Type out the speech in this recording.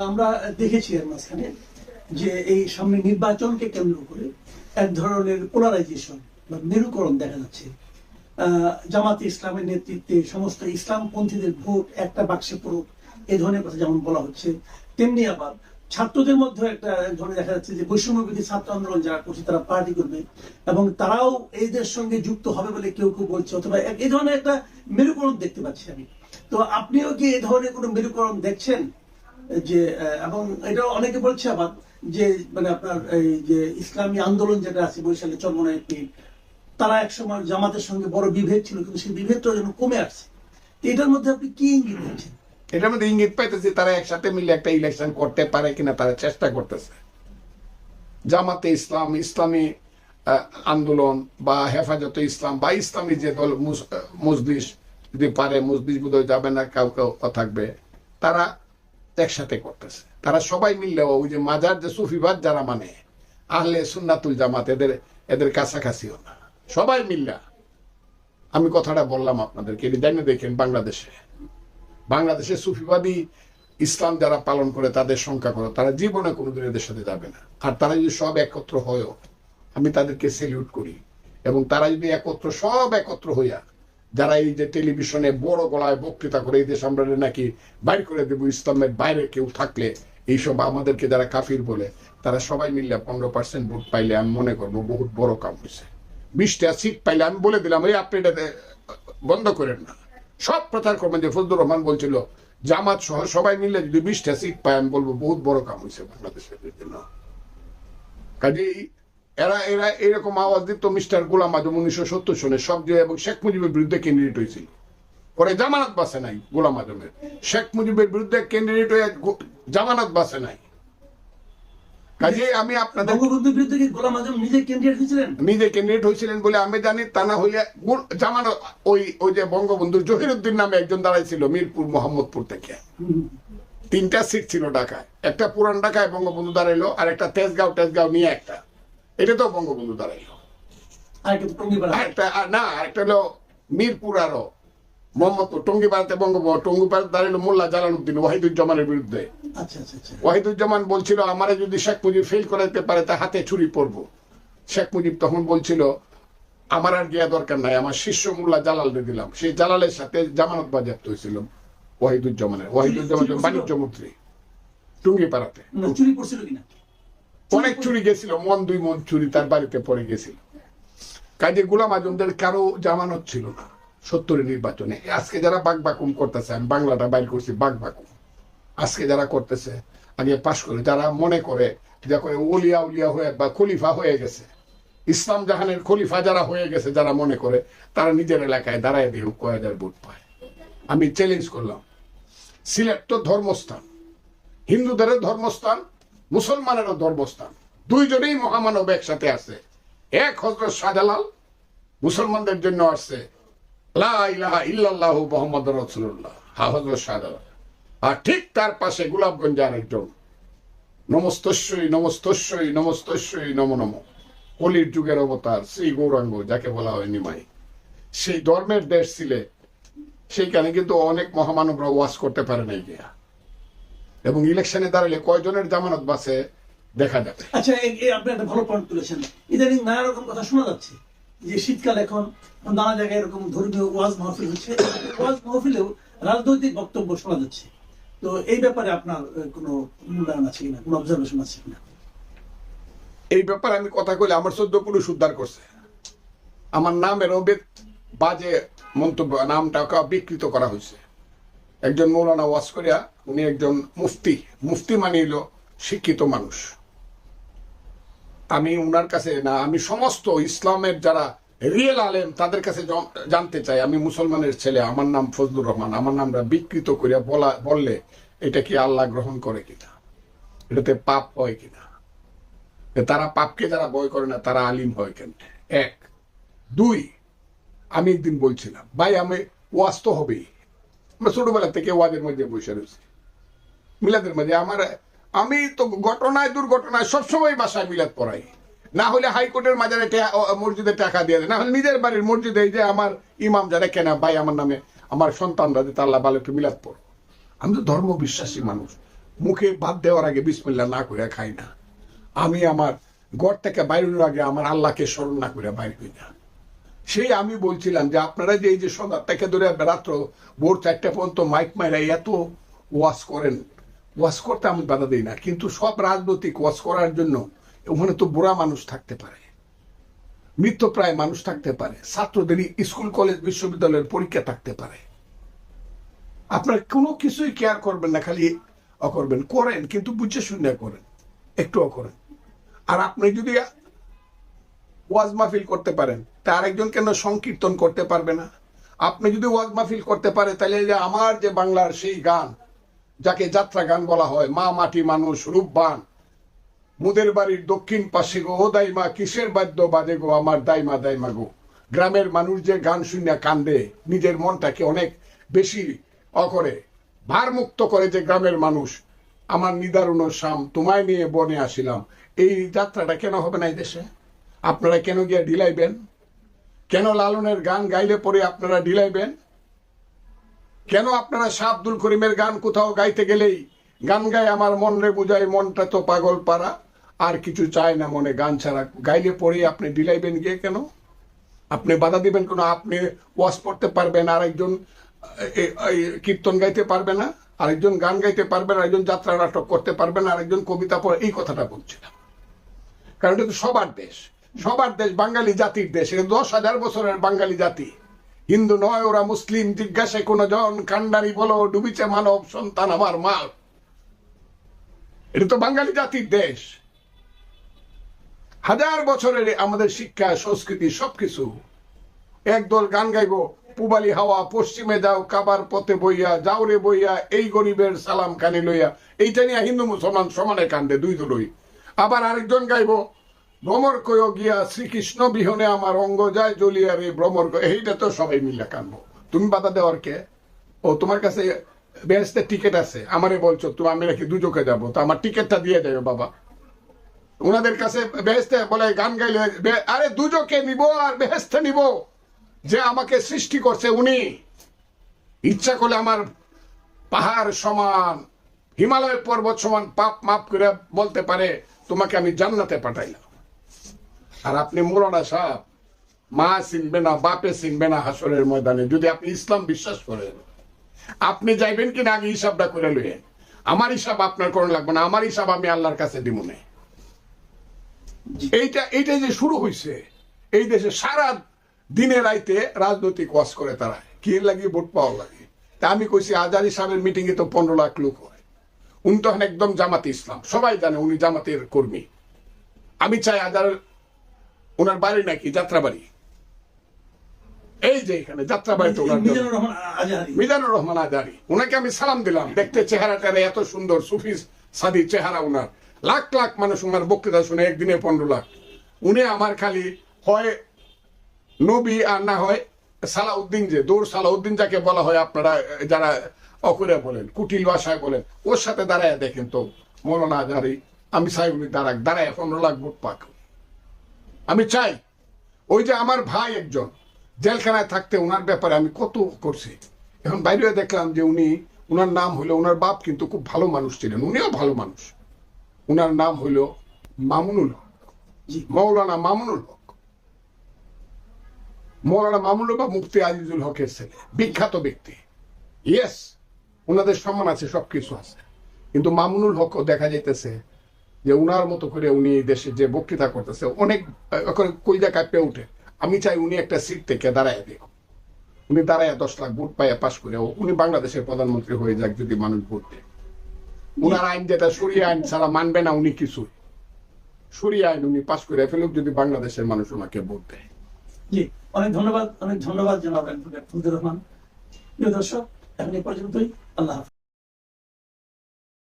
আমরা দেখেছি এর মাঝখানে যে এই সামনে নির্বাচনকে কেন্দ্র করে এক ধরনের পোলারাইজেশন বা মেরুকরণ দেখা যাচ্ছে। জামাতে ইসলামের নেতৃত্বে সমস্ত ইসলামপন্থীদের ভোট একটা বাক্সে পড়ুক এই ধরনের কথা যেমন বলা হচ্ছে, তেমনি আবার ছাত্রদের মধ্যে একটা ধরনের দেখা যাচ্ছে যে বৈষম্যবিধি ছাত্র আন্দোলন যারা করছে, তারা পার্টি করবে এবং তারাও এদের সঙ্গে যুক্ত হবে বলে কেউ কেউ বলছে অথবা এই ধরনের একটা মেরুকরণ দেখতে পাচ্ছি আমি। তো আপনিও কি এই ধরনের কোনো মেরুকরণ দেখছেন? যে এবং এটা অনেকে বলছে আবার যে মানে আপনার এই যে ইসলামী আন্দোলন যেটা আছে বৈশালী চরমনায় পীর তারা একসময় জামাতের সঙ্গে বড় বিভেদ ছিল, কিন্তু সেই বিভেদটা যেন কমে আসছে। এটার মধ্যে আপনি কি ইঙ্গিত দিচ্ছেন? এটার মধ্যে ইঙ্গিত পাইতেছি তারা একসাথে মিলে একটা ইলেকশন করতে পারে কিনা তারা চেষ্টা করতেছে। জামাতে ইসলাম, ইসলামী আন্দোলন বা হেফাজতে ইসলাম বা ইসলামী যে দল মজলিস যদি পারে, মজলিস বোধহয় যাবে না কাউ কেউ থাকবে। তারা একসাথে করতেছে। তারা সবাই মিললে ওই যে মাজার, যে সুফিবাদ যারা মানে আহলে সুন্নাতুল জামাত, এদের এদের কাছাকাছিও না। সবাই মিল্লা আমি কথাটা বললাম আপনাদেরকে, এটা জানিয়ে দেখেন বাংলাদেশে। বাংলাদেশে সুফিবাদী ইসলাম যারা পালন করে, তাদের সংখ্যা করো তারা জীবনে কোনোদিন এদের সাথে যাবে না। আর তারা যদি সব একত্র হয়ও, আমি তাদেরকে সেলিউট করি। এবং তারা যদি একত্র, সব একত্র হইয়া যারা এই যে টেলিভিশনে বড় গলায় বক্তৃতা করে এই দেশ আমরা নাকি বাইর করে দেবো ইসলামের বাইরে কেউ থাকলে, এইসব আমাদেরকে যারা কাফির বলে, তারা সবাই মিললে পনেরো পার্সেন্ট ভোট পাইলে আমি মনে করব বহুত বড় কাম হয়েছে। বিশটা সিট পাইলে আমি বলে দিলাম, এই আপনি এটা, বন্ধ করেন না। সব প্রচার করবেন যে ফজলুর রহমান বলছিল, জামাত সহ সবাই মিলে যদি বিশটা সিট পাই আমি বলব বহুত বড় কাম হয়েছে বাংলাদেশের জন্য। কাজেই এরা এরা এরকম আওয়াজ দিত মিস্টার গোলাম আজম উনিশশো সত্তর সনে। সব যে এবং শেখ মুজিবের বিরুদ্ধে ক্যান্ডিডেট হয়েছিল। পরে জামানত বাসে নাই গোলাম আজমের শেখ মুজিবের বিরুদ্ধে ক্যান্ডিডেট হয়ে জামানত বাসে নাই। কাজেই আমি আপনাদের বঙ্গবন্ধুর বিরুদ্ধে গোলাম আজম নিজে ক্যান্ডিডেট হয়েছিলেন? নিজে ক্যান্ডিডেট হয়েছিলেন বলে আমি জানি তা না হইলে গুল- জামানো ওই ওই যে বঙ্গবন্ধু জহিরুদ্দিন নামে একজন দাঁড়াইছিল মিরপুর মোহাম্মদপুর থেকে। তিনটা সিট ছিল ঢাকায়। একটা পুরান ঢাকায় বঙ্গবন্ধু দাঁড়াইলো আর একটা তেজগাঁও তেজগাঁও নিয়ে একটা। এটা তো বঙ্গবন্ধু দাঁড়াইলো আর একটা টঙ্গিপাড়া আর একটা আর না আরেকটা হলো মিরপুর আরও। মোহাম্মদপুর টঙ্গিপাড়াতে বঙ্গবন্ধু টঙ্গিপাড়াতে দাঁড়াইলো মোল্লা জালালউদ্দিন ওয়াহিদুজ্জামানের বিরুদ্ধে। আচ্ছা আচ্ছা আচ্ছা। ওয়াহিদুজ্জামান বলছিল আমারে যদি শেখ মুজিব ফেল করাতে পারে তা হাতে ছুরি পড়ব শেখ মুজিব তখন বলছিল আমার আর গিয়া দরকার নাই আমার শিষ্য মোল্লা জালাল দিলাম। সেই জালালের সাথে জামানত বাজেয়াপ্ত হয়েছিল ওয়াহিদুজ্জামানের ওয়াহিদুজ্জামান বাণিজ্য মন্ত্রী টুঙ্গিপাড়াতে চুরি করছিল কিনা? অনেক চুরি গেছিল, মন দুই মন চুরি, তার বাড়িতে পড়ে গেছিল। কাজে গোলাম আজমদের কারও জামানত ছিল না, সত্তরের নির্বাচনে। আজকে যারা বাঘ বাকুম করতেছে, আমি বাংলাটা বাইর করছি, বাক বাকুম। আজকে যারা করতেছে, আগে পাশ করে, যারা মনে করে, যে করে উলিয়া হয়ে বা খলিফা হয়ে গেছে। ইসলাম জাহানের খলিফা যারা হয়ে গেছে, যারা মনে করে, তারা নিজের এলাকায় দাঁড়ায় দিয়ে কয় হাজার ভোট পায়। আমি চ্যালেঞ্জ করলাম। সিলেট তো ধর্মস্থান। হিন্দুদেরও ধর্মস্থান মুসলমানেরও ধর্মস্থান দুইজনেই মহামানব একসাথে আছে। এক হজরত শাহজালাল মুসলমানদের জন্য আসছে। লা ইলাহা মোহাম্মদ আর ঠিক তার পাশে গোলাপগঞ্জে আরেকজন। নমস্তস্যই নমস্তস্যই নমস্তস্যই, নম নম। কলির যুগের অবতার শ্রী গৌরাঙ্গ, যাকে বলা হয় নিমাই। সেই ধর্মের দেশ ছিলে। সেইখানে কিন্তু অনেক মহামানবরা ওয়াজ করতে পারে নাই গিয়া। এবং ইলেকশনে দাঁড়ালে কয়জনের জামানত বাসে দেখা যাবে। আচ্ছা আপনি একটা ভালো পয়েন্ট তুলেছেন। ইদানিং নানা রকম কথা শোনা যাচ্ছে যে শীতকাল এখন নানা জায়গায় এরকম ধর্মীয় ওয়াজ মাহফিল হচ্ছে। ওয়াজ মাহফিলেও রাজনৈতিক বক্তব্য শোনা যাচ্ছে। তো এই ব্যাপারে আপনার কোনো মূল্যায়ন আছে কিনা? কোনো অবজারভেশন আছে কিনা? এই ব্যাপারে আমি কথা কইলে আমার চোদ্দ পুরুষ উদ্ধার করছে। আমার নামের অবেদ বাজে মন্তব্য নামটাকে বিকৃত করা হয়েছে। একজন মৌলানা ওয়াজ করিয়া উনি একজন মুফতি। মুফতি মানে হলো শিক্ষিত মানুষ। আমি উনার কাছে না, আমি সমস্ত ইসলামের যারা রিয়েল আলেম, তাদের কাছে জানতে চাই। আমি মুসলমানের ছেলে, আমার নাম ফজলুর রহমান। আমার নামটা বিকৃত করিয়া বলা বললে, এটা কি আল্লাহ গ্রহণ করে কিনা? এটাতে পাপ হয় কিনা? তারা পাপকে যারা বয় করে না, তারা আলিম হয় কেন? এক। দুই, আমি একদিন বলছিলাম, ভাই, আমি ওয়াজ তো হবেই। আমরা ছোটবেলা থেকে ওয়াজের মধ্যে বসে রয়েছি মিলাদের মাঝে আমার আমি তো ঘটনায় দুর্ঘটনায় সবসময় বাসায় মিলাদ পড়াই না হলে হাইকোর্টের মাজারে মসজিদে টাকা দিয়ে দেয় না হলে নিজের বাড়ির মসজিদে যে আমার ইমাম যারা কেনা ভাই আমার নামে আমার সন্তানরা যে তাল্লা বালকে মিলাদ পড়ো। আমি তো ধর্ম বিশ্বাসী মানুষ। মুখে ভাত দেওয়ার আগে বিসমিল্লা না করে খাই না। আমি আমার ঘর থেকে বাইরের আগে আমার আল্লাহকে স্মরণ না করে বাইর হই না। সেই আমি বলছিলাম যে আপনারা যে এই যে সন্ধ্যা থেকে ধরে রাত্র ভোর চারটা পর্যন্ত মাইক মাইরা এত ওয়াশ করেন, ওয়াশ করতে আমি বাধা দিই না। কিন্তু সব রাজনৈতিক ওয়াশ করার জন্য ওখানে তো বুড়া মানুষ থাকতে পারে মৃত্যুপ্রায় মানুষ থাকতে পারে, ছাত্রদের স্কুল, কলেজ, বিশ্ববিদ্যালয়ের পরীক্ষা থাকতে পারে। আপনার কোনো কিছুই কেয়ার করবেন না, খালি করবেন, করেন, কিন্তু বুঝে শুনে করেন, একটুও করেন। আর আপনি যদি ওয়াজ মাহফিল করতে পারেন। তা আরেকজন কেন সংকীর্তন করতে পারবে না? আপনি যদি ওয়াজ মাহফিল করতে পারে, তাহলে যে আমার যে বাংলার সেই গান, যাকে যাত্রা গান বলা হয়, মা মাটি মানুষ রূপবান। মুদের বাড়ির দক্ষিণ পাশে গো, ও দাইমা, কিসের বাদ্য বাজে গো, আমার দাইমা দাইমা গো। গ্রামের মানুষ যে গান শুনে কান্দে, নিজের মনটাকে অনেক বেশি অকরে ভারমুক্ত করে যে গ্রামের মানুষ, আমার নিদারুণ শাম তোমায় নিয়ে বনে আসিলাম। এই যাত্রাটা কেন হবে না এই দেশে? আপনারা কেন গিয়ে ডিলাইবেন কেন লালনের গান গাইলে পরে আপনারা ডিলাইবেন কেন আপনারা শাহ আব্দুল করিমের গান কোথাও গাইতে গেলেই গান গায় আমার মন রে বুঝায়, মনটা তো পাগল পারা আর কিছু চায় না মনে গান ছাড়া। গাইলে পরে আপনি ডিলাইবেন গিয়ে কেন? আপনি বাধা দিবেন কেন? আপনি ওয়াজ পড়তে পারবেন আর একজন কীর্তন গাইতে পারবে না, আরেকজন গান গাইতে পারবে না, আরেকজন যাত্রা নাটক করতে পারবে না, আরেকজন কবিতা পড়ে, এই কথাটা বলছিলাম। কারণ এটা তো সবার দেশ। সবার দেশ বাঙালি জাতির দেশ দশ হাজার বছরের বাঙালি জাতি। হিন্দু নয়, ওরা মুসলিম, জিজ্ঞাসা কোন জন, কান্ডারি বলো, ডুবিছে মানব, সন্তান আমার মাল এটা তো বাঙালি জাতির দেশ। হাজার বছরের আমাদের শিক্ষা, সংস্কৃতি, সবকিছু। একদল গান গাইব, পুবালি হাওয়া, পশ্চিমে যাও, কাবার পথে বইয়া যাও রে বইয়া, এই গরিবের সালাম কানে লইয়া। এইটা নিয়ে হিন্দু মুসলমান সমানে কান্দে, দুই দলই আবার আরেকজন গাইবো ভ্রমর কয় গিয়া শ্রীকৃষ্ণ বিহনে আমার অঙ্গ যায় জ্বলিয়া রে ভ্রমর এইটা তো সবাই মিলে কানবো তুমি বাধা দেওয়ার কে? ও, তোমার কাছে বেহেস্তের টিকিট আছে। আমারে বলছো তুমি আমি নাকি দুজকে যাব। তো আমার টিকিটটা দিয়ে যাবে বাবা। ওনাদের কাছে বেহেস্তে বলে, গান গাইলে আরে দুজকে নিব আর বেহেস্তে নিব। যে আমাকে সৃষ্টি করছে উনি। ইচ্ছা করলে আমার পাহাড় সমান, হিমালয় পর্বত সমান, পাপ মাপ করে বলতে পারে, তোমাকে আমি জান্নাতে পাঠাইলাম। আর আপনি মোরানা সাহ মা চিনবে না, বাপে চিনবে না হাসরের ময়দানে। যদি আপনি ইসলাম বিশ্বাস করেন, আপনি যাইবেন কিনা আগে হিসাবটা করে লইয়েন আমার হিসাব আপনার কোনো লাগবে না, আমার হিসাব আমি আল্লাহর কাছে দিব না। এইটা এইটা যে শুরু হয়েছে এই দেশে সারা দিনে রাইতে রাজনৈতিক ওয়াজ করে তারা। কি লাগে, ভোট পাওয়া লাগে। তা আমি কইছি, আজারি সাহেবের মিটিং এ তো পনেরো লাখ লোক হয়। উনি তখন একদম জামাতে ইসলাম। সবাই জানে উনি জামাতের কর্মী। আমি চাই আজার ওনার বাড়ি নাকি? যাত্রাবাড়ি। এই যে এখানে যাত্রাবাড়িতে ওনার মিজানুর রহমান আজারি ওনাকে আমি সালাম দিলাম। দেখতে চেহারাটা এত সুন্দর সুফি সাদি চেহারা ওনার। লাখ লাখ মানুষ ওনার বক্তৃতা শুনে একদিনে পনেরো লাখ। উনি আমার খালি হয় নবী আর না হয় সালাউদ্দিন যে দৌড় সালাউদ্দিন যাকে বলা হয় আপনারা যারা অকুরে বলেন কুটিল ভাষায় বলেন ওর সাথে দাঁড়ায় দেখেন তো মৌলানা আজারি আমি উনি দাঁড়াক দাঁড়ায় পনেরো লাখ ভোট পাক। আমি চাই ওই যে আমার ভাই একজন জেলখানায় থাকতে ওনার ব্যাপারে আমি কত করছি। এখন বাইরে দেখলাম যে উনি ওনার নাম হলো ওনার বাপ কিন্তু খুব ভালো মানুষ ছিলেন উনিও ভালো মানুষ। ওনার নাম হলো মামুনুল হক। মৌলানা মামুনুল হক। মৌলানা মামুনুল বা মুফতি আজিজুল হকের ছেলে বিখ্যাত ব্যক্তি। ইয়েস ওনাদের সম্মান আছে সবকিছু আছে। কিন্তু মামুনুল হক দেখা যাইতেছে যে উনার মতো করে উনি দেশে যে বক্তৃতা করতেছে অনেক আহ, করে কইজা কাঁপে উঠে। আমি চাই উনি একটা সিট থেকে দাঁড়ায় দেখ উনি দাঁড়ায় দশ লাখ ভোট পাইয়া পাশ করে উনি বাংলাদেশের প্রধানমন্ত্রী হয়ে যাক যদি মানুষ ভোট দেয়। উনার আইন যেটা সরিয়ে আইন ছাড়া মানবে না উনি কিছুই। সরিয়ে আইন উনি পাশ করে ফেলুক যদি বাংলাদেশের মানুষ ওনাকে ভোট দেয়। অনেক ধন্যবাদ অনেক ধন্যবাদ ফুলদুর রহমান। প্রিয় দর্শক এখন এই পর্যন্তই। আল্লাহ হাফেজ।